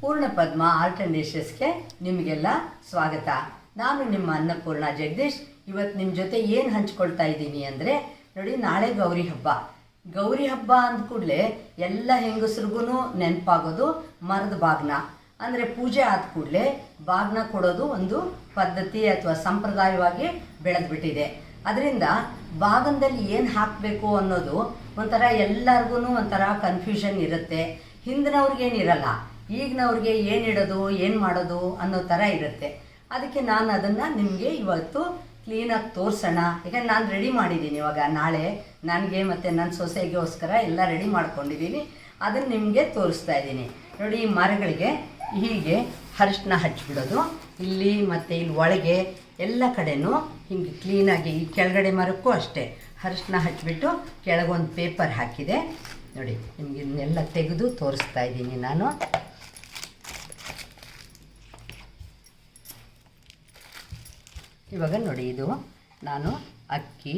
ಪೂರ್ಣ ಪದ್ಮ art and ಡಿಶಸ್ಗೆ ನಿಮಗೆಲ್ಲ ಸ್ವಾಗತ. ನಾನು ನಿಮ್ಮ ಅನ್ನಪೂರ್ಣ ಜಗದೀಶ್. ಇವತ್ತು ನಿಮ್ಮ ಜೊತೆ ಏನು ಹಂಚ್ಕೊಳ್ತಾ ಇದ್ದೀನಿ ಅಂದರೆ, ನೋಡಿ, ನಾಳೆ ಗೌರಿ ಹಬ್ಬ. ಗೌರಿ ಹಬ್ಬ ಅಂದ ಕೂಡಲೇ ಎಲ್ಲ ಹೆಂಗಸ್ರಿಗೂ ನೆನಪಾಗೋದು ಮರದ ಬಾಗ್ನ. ಅಂದರೆ ಪೂಜೆ ಆದ ಕೂಡಲೇ ಬಾಗ್ನ ಕೊಡೋದು ಒಂದು ಪದ್ಧತಿ ಅಥವಾ ಸಂಪ್ರದಾಯವಾಗಿ ಬೆಳೆದ್ಬಿಟ್ಟಿದೆ. ಅದರಿಂದ ಬಾಗನದಲ್ಲಿ ಏನು ಹಾಕಬೇಕು ಅನ್ನೋದು ಒಂಥರ ಎಲ್ಲರಿಗೂ ಒಂಥರ ಕನ್ಫ್ಯೂಷನ್ ಇರುತ್ತೆ. ಹಿಂದಿನವ್ರಿಗೇನಿರಲ್ಲ. ಈಗಿನವ್ರಿಗೆ ಏನು ಇಡೋದು, ಏನು ಮಾಡೋದು ಅನ್ನೋ ಥರ ಇರುತ್ತೆ. ಅದಕ್ಕೆ ನಾನು ಅದನ್ನು ನಿಮಗೆ ಇವತ್ತು ಕ್ಲೀನಾಗಿ ತೋರಿಸೋಣ. ಯಾಕಂದ್ರೆ ನಾನು ರೆಡಿ ಮಾಡಿದ್ದೀನಿ ಇವಾಗ, ನಾಳೆ ನನಗೆ ಮತ್ತು ನನ್ನ ಸೊಸೆಗೋಸ್ಕರ ಎಲ್ಲ ರೆಡಿ ಮಾಡ್ಕೊಂಡಿದ್ದೀನಿ ಅದನ್ನು ನಿಮಗೆ ತೋರಿಸ್ತಾ ಇದ್ದೀನಿ ನೋಡಿ, ಈ ಮರಗಳಿಗೆ ಹೀಗೆ ಅರಿಶಿನ ಹಚ್ಚಿಬಿಡೋದು ಇಲ್ಲಿ ಮತ್ತು ಇಲ್ಲಿ ಒಳಗೆ ಎಲ್ಲ ಕಡೆನೂ ಹಿಂಗೆ ಕ್ಲೀನಾಗಿ ಈ ಕೆಳಗಡೆ ಮರಕ್ಕೂ ಅಷ್ಟೇ ಅರಿಶಿನ ಹಚ್ಚಿಬಿಟ್ಟು ಕೆಳಗೊಂದು ಪೇಪರ್ ಹಾಕಿದೆ. ನೋಡಿ, ನಿಮಗೆ ಇದನ್ನೆಲ್ಲ ತೆಗೆದು ತೋರಿಸ್ತಾ ಇದ್ದೀನಿ ನಾನು. ಇವಾಗ ನೋಡಿ, ಇದು ನಾನು ಅಕ್ಕಿ,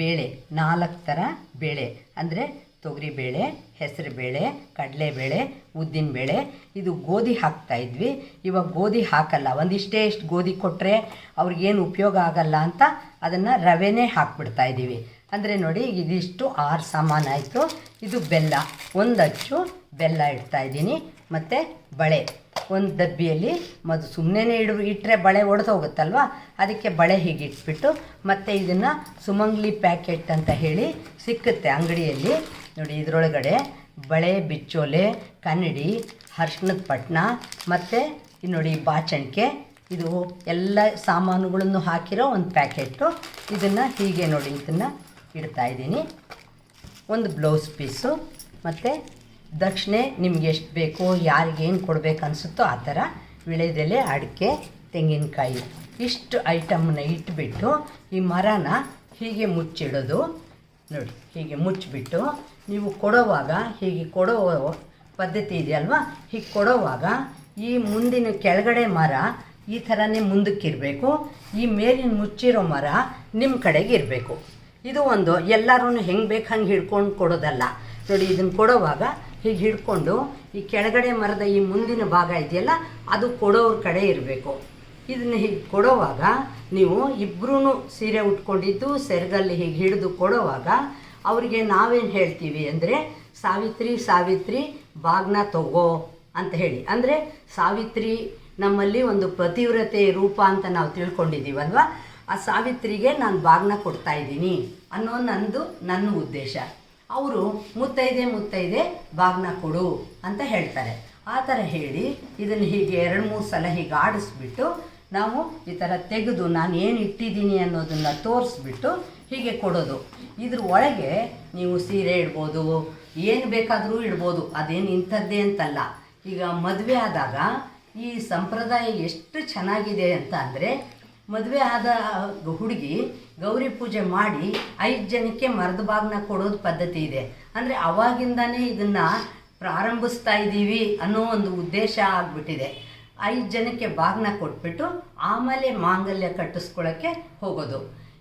ಬೇಳೆ, ನಾಲ್ಕು ಥರ ಬೇಳೆ. ಅಂದರೆ ಕಡಲೆ ಹೆಸರುಬೇಳೆ ಕಡಲೆಬೇಳೆ ಉದ್ದಿನಬೇಳೆ ಇದು ಗೋಧಿ ಹಾಕ್ತಾ ಇದ್ವಿ. ಇವಾಗ ಗೋಧಿ ಹಾಕಲ್ಲ. ಒಂದಿಷ್ಟೇ ಇಷ್ಟು ಗೋಧಿ ಕೊಟ್ಟರೆ ಅವ್ರಿಗೇನು ಉಪಯೋಗ ಆಗಲ್ಲ ಅಂತ ಅದನ್ನು ರವೆನೇ ಹಾಕ್ಬಿಡ್ತಾ ಇದ್ದೀವಿ ಅಂದರೆ ನೋಡಿ, ಇದಿಷ್ಟು ಆರು ಸಾಮಾನಾಯಿತು ಇದು ಬೆಲ್ಲ. ಒಂದು ಅಚ್ಚು ಬೆಲ್ಲ ಇಡ್ತಾ ಇದ್ದೀನಿ. ಮತ್ತು ಬಳೆ. ಒಂದು ಡಬ್ಬಿಯಲ್ಲಿ ಮದು ಸುಮ್ಮನೆ ಇಡು ಇಟ್ಟರೆ ಬಳೆ ಒಡೆದು ಹೋಗುತ್ತಲ್ವ? ಅದಕ್ಕೆ ಬಳೆ ಹೀಗೆ ಇಟ್ಬಿಟ್ಟು ಮತ್ತು ಇದನ್ನು ಸುಮಂಗ್ಲಿ ಪ್ಯಾಕೆಟ್ ಅಂತ ಹೇಳಿ ಸಿಕ್ಕುತ್ತೆ ಅಂಗಡಿಯಲ್ಲಿ. ನೋಡಿ ಇದರೊಳಗಡೆ ಬಳೆ, ಬಿಚ್ಚೋಲೆ, ಕನ್ನಡಿ, ಅರ್ಶಿಣದ ಪಟ್ನ ಮತ್ತು ನೋಡಿ ಬಾಚಣಿಕೆ. ಇದು ಎಲ್ಲ ಸಾಮಾನುಗಳನ್ನು ಹಾಕಿರೋ ಒಂದು ಪ್ಯಾಕೆಟು ಇದನ್ನು ಹೀಗೆ ನೋಡಿ ಇದನ್ನು ಇಡ್ತಾ ಇದ್ದೀನಿ. ಒಂದು ಬ್ಲೌಸ್ ಪೀಸು ಮತ್ತು ದಕ್ಷಿಣೆ ನಿಮ್ಗೆ ಎಷ್ಟು ಬೇಕೋ ಯಾರಿಗೇನು ಕೊಡಬೇಕನ್ಸುತ್ತೋ ಆ ಥರ ವಿಳೆದೆಲೆ ಅಡಿಕೆ, ತೆಂಗಿನಕಾಯಿ ಇಷ್ಟು ಐಟಮ್ನ ಇಟ್ಬಿಟ್ಟು ಈ ಮರನ ಹೀಗೆ ಮುಚ್ಚಿಡೋದು. ನೋಡಿ, ಹೀಗೆ ಮುಚ್ಚಿಬಿಟ್ಟು ನೀವು ಕೊಡೋವಾಗ ಹೀಗೆ ಕೊಡೋ ಪದ್ಧತಿ ಇದೆಯಲ್ವಾ? ಹೀಗೆ ಕೊಡೋವಾಗ ಈ ಮುಂದಿನ ಕೆಳಗಡೆ ಮರ ಈ ಥರನೇ ಮುಂದಕ್ಕಿರಬೇಕು. ಈ ಮೇಲಿನ ಮುಚ್ಚಿರೋ ಮರ ನಿಮ್ಮ ಕಡೆಗೆ ಇರಬೇಕು. ಇದು ಒಂದು ಎಲ್ಲರೂ ಹೆಂಗೆ ಬೇಕು ಹಂಗೆ ಹಿಡ್ಕೊಂಡು ಕೊಡೋದಲ್ಲ. ನೋಡಿ ಇದನ್ನು ಕೊಡೋವಾಗ ಹೀಗೆ ಹಿಡ್ಕೊಂಡು ಈ ಕೆಳಗಡೆ ಮರದ ಈ ಮುಂದಿನ ಭಾಗ ಇದೆಯಲ್ಲ, ಅದು ಕೊಡೋವ್ರ ಕಡೆ ಇರಬೇಕು. ಇದನ್ನ ಹೀಗೆ ಕೊಡೋವಾಗ ನೀವು ಇಬ್ಬರೂ ಸೀರೆ ಉಟ್ಕೊಂಡಿದ್ದು, ಸೆರಗಲ್ಲಿ ಹೀಗೆ ಹಿಡಿದು ಕೊಡೋವಾಗ ಅವರಿಗೆ ನಾವೇನು ಹೇಳ್ತೀವಿ ಅಂದರೆ, ಸಾವಿತ್ರಿ ಸಾವಿತ್ರಿ, ಬಾಗ್ನ ತಗೋ ಅಂತ ಹೇಳಿ. ಅಂದರೆ ಸಾವಿತ್ರಿ ನಮ್ಮಲ್ಲಿ ಒಂದು ಪತಿವ್ರತೆ ರೂಪ ಅಂತ ನಾವು ತಿಳ್ಕೊಂಡಿದ್ದೀವಲ್ವ? ಆ ಸಾವಿತ್ರಿಗೆ ನಾನು ಬಾಗ್ನ ಕೊಡ್ತಾ ಇದ್ದೀನಿ ಅನ್ನೋ ನಂದು, ನನ್ನ ಉದ್ದೇಶ. ಅವರು, ಮುತ್ತೈದೆ ಮುತ್ತೈದೆ ಬಾಗ್ನ ಕೊಡು ಅಂತ ಹೇಳ್ತಾರೆ. ಆ ಥರ ಹೇಳಿ ಇದನ್ನು ಹೀಗೆ ಎರಡು, ಮೂರು ಸಲ ಹೀಗೆ ಆಡಿಸ್ಬಿಟ್ಟು ನಾವು ಈ ಥರ ತೆಗೆದು ನಾನು ಏನು ಇಟ್ಟಿದ್ದೀನಿ ಅನ್ನೋದನ್ನು ತೋರಿಸ್ಬಿಟ್ಟು ಹೀಗೆ ಕೊಡೋದು. ಇದ್ರ ಒಳಗೆ ನೀವು ಸೀರೆ ಇಡ್ಬೋದು, ಏನು ಬೇಕಾದರೂ ಇಡ್ಬೋದು, ಅದೇನು ಇಂಥದ್ದೇ ಅಂತಲ್ಲ. ಈಗ ಮದುವೆ ಆದಾಗ ಈ ಸಂಪ್ರದಾಯ ಎಷ್ಟು ಚೆನ್ನಾಗಿದೆ ಅಂತ ಅಂದರೆ ಮದುವೆ ಆದ ಹುಡುಗಿ ಗೌರಿ ಪೂಜೆ ಮಾಡಿ ಐದು ಜನಕ್ಕೆ ಮರದ ಬಾಗ್ನ ಕೊಡೋದು ಪದ್ಧತಿ ಇದೆ. ಅಂದರೆ ಅವಾಗಿಂದನೇ ಇದನ್ನು ಪ್ರಾರಂಭಿಸ್ತಾ ಇದ್ದೀವಿ ಅನ್ನೋ ಒಂದು ಉದ್ದೇಶ ಆಗಿಬಿಟ್ಟಿದೆ. ಐದು ಜನಕ್ಕೆ ಬಾಗ್ನ ಕೊಟ್ಬಿಟ್ಟು ಆಮೇಲೆ ಮಾಂಗಲ್ಯ ಕಟ್ಟಿಸ್ಕೊಳ್ಳೋಕ್ಕೆ ಹೋಗೋದು.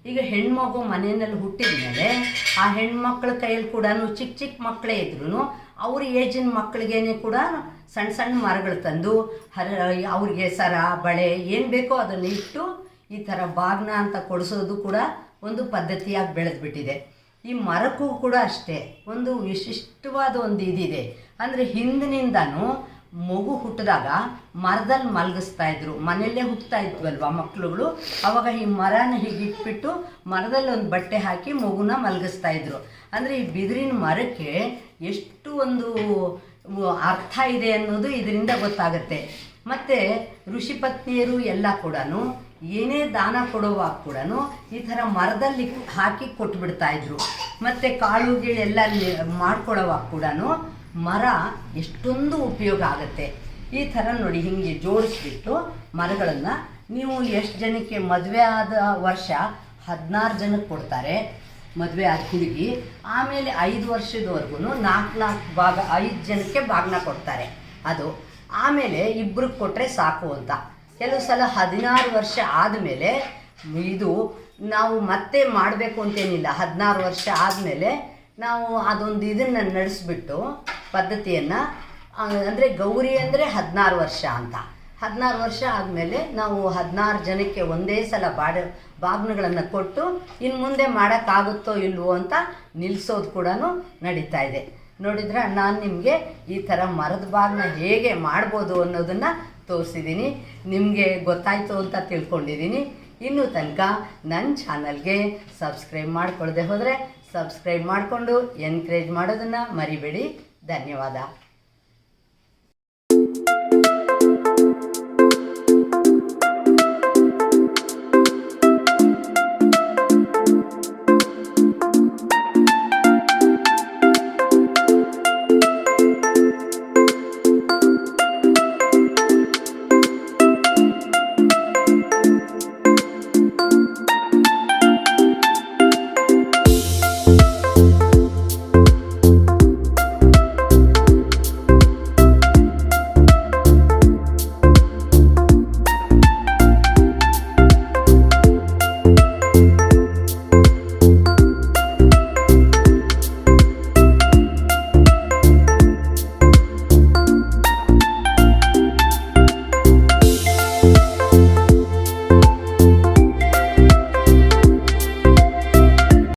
ಈಗ ಹೆಣ್ಮಗು ಮನೆಯಲ್ಲಿ ಹುಟ್ಟಿದ ಮೇಲೆ ಆ ಹೆಣ್ಮಕ್ಳ ಕೈಯಲ್ಲಿ ಕೂಡ ಚಿಕ್ಕ ಚಿಕ್ಕ ಮಕ್ಕಳೇ ಇದ್ರೂ ಅವ್ರ ಏಜಿನ ಮಕ್ಕಳಿಗೇನೆ ಕೂಡ ಸಣ್ಣ ಸಣ್ಣ ಮರಗಳು ತಂದು ಹರ ಅವ್ರಿಗೆ ಸರ, ಬಳೆ ಏನು ಬೇಕೋ ಅದನ್ನು ಇಟ್ಟು ಈ ಥರ ಬಾಗ್ನ ಅಂತ ಕೊಡಿಸೋದು ಕೂಡ ಒಂದು ಪದ್ಧತಿಯಾಗಿ ಬೆಳೆದ್ಬಿಟ್ಟಿದೆ. ಈ ಮರಕ್ಕೂ ಕೂಡ ಅಷ್ಟೇ, ಒಂದು ವಿಶಿಷ್ಟವಾದ ಒಂದು ಇದಿದೆ. ಅಂದರೆ ಹಿಂದಿನಿಂದನೂ ಮಗು ಹುಟ್ಟಿದಾಗ ಮರದಲ್ಲಿ ಮಲಗಿಸ್ತಾ ಇದ್ರು, ಮನೆಯಲ್ಲೇ ಹುಟ್ಟುತ್ತಾ ಇದ್ವಲ್ವ ಮಕ್ಕಳುಗಳು? ಅವಾಗ ಈ ಮರನ ಹೀಗೆ ಇಟ್ಬಿಟ್ಟು ಮರದಲ್ಲಿ ಒಂದು ಬಟ್ಟೆ ಹಾಕಿ ಮಗುನ ಮಲಗಿಸ್ತಾ ಇದ್ರು. ಅಂದರೆ ಈ ಬಿದಿರಿನ ಮರಕ್ಕೆ ಎಷ್ಟು ಒಂದು ಅರ್ಥ ಇದೆ ಅನ್ನೋದು ಇದರಿಂದ ಗೊತ್ತಾಗುತ್ತೆ. ಮತ್ತು ಋಷಿಪತ್ನಿಯರು ಎಲ್ಲ ಕೂಡ ಏನೇ ದಾನ ಕೊಡುವಾಗ ಕೂಡ ಈ ಥರ ಮರದಲ್ಲಿ ಹಾಕಿ ಕೊಟ್ಬಿಡ್ತಾ ಇದ್ರು. ಮತ್ತು ಕಾಳು ಗಿಳೆಲ್ಲ ಮಾಡ್ಕೊಳ್ಳೋವಾಗ ಕೂಡ ಮರ ಎಷ್ಟೊಂದು ಉಪಯೋಗ ಆಗುತ್ತೆ. ಈ ಥರ ನೋಡಿ ಹಿಂಗೆ ಜೋಡಿಸ್ಬಿಟ್ಟು ಮರಗಳನ್ನು ನೀವು ಎಷ್ಟು ಜನಕ್ಕೆ ಮದುವೆ ಆದ ವರ್ಷ ಹದಿನಾರು ಜನಕ್ಕೆ ಕೊಡ್ತಾರೆ, ಮದುವೆ ಆದ ಹುಡುಗಿ, ಆಮೇಲೆ ಐದು ವರ್ಷದವರೆಗೂ ನಾಲ್ಕು ನಾಲ್ಕು ಭಾಗ, ಐದು ಜನಕ್ಕೆ ಭಾಗನ ಕೊಡ್ತಾರೆ. ಅದು ಆಮೇಲೆ ಇಬ್ಬರಿಗೆ ಕೊಟ್ಟರೆ ಸಾಕು ಅಂತ. ಕೆಲವು ಸಲ ಹದಿನಾರು ವರ್ಷ ಆದಮೇಲೆ ಇದು ನಾವು ಮತ್ತೆ ಮಾಡಬೇಕು ಅಂತೇನಿಲ್ಲ ಹದಿನಾರು ವರ್ಷ ಆದಮೇಲೆ ನಾವು ಅದೊಂದು ಇದನ್ನು ನಡೆಸ್ಬಿಟ್ಟು ಪದ್ಧತಿಯನ್ನು ಅಂದರೆ ಗೌರಿ ಅಂದರೆ ಹದಿನಾರು ವರ್ಷ ಅಂತ. ಹದಿನಾರು ವರ್ಷ ಆದಮೇಲೆ ನಾವು ಹದಿನಾರು ಜನಕ್ಕೆ ಒಂದೇ ಸಲ ಬಾಡ ಬಾಗ್ನಗಳನ್ನು ಕೊಟ್ಟು ಇನ್ನು ಮುಂದೆ ಮಾಡೋಕ್ಕಾಗುತ್ತೋ ಇಲ್ವೋ ಅಂತ ನಿಲ್ಲಿಸೋದು ಕೂಡ ನಡೀತಾ ಇದೆ. ನೋಡಿದ್ರೆ ನಾನು ನಿಮಗೆ ಈ ಥರ ಮರದ ಬಾಗ್ನ ಹೇಗೆ ಮಾಡ್ಬೋದು ಅನ್ನೋದನ್ನು ತೋರಿಸಿದ್ದೀನಿ ನಿಮಗೆ ಗೊತ್ತಾಯಿತು ಅಂತ ತಿಳ್ಕೊಂಡಿದ್ದೀನಿ ಇನ್ನೂ ತನಕ ನನ್ನ ಚಾನಲ್ಗೆ ಸಬ್ಸ್ಕ್ರೈಬ್ ಮಾಡ್ಕೊಳ್ಳದೆ ಹೋದರೆ ಸಬ್ಸ್ಕ್ರೈಬ್ ಮಾಡಿಕೊಂಡು ಎನ್ಕರೇಜ್ ಮಾಡೋದನ್ನು ಮರಿಬೇಡಿ. ಧನ್ಯವಾದ.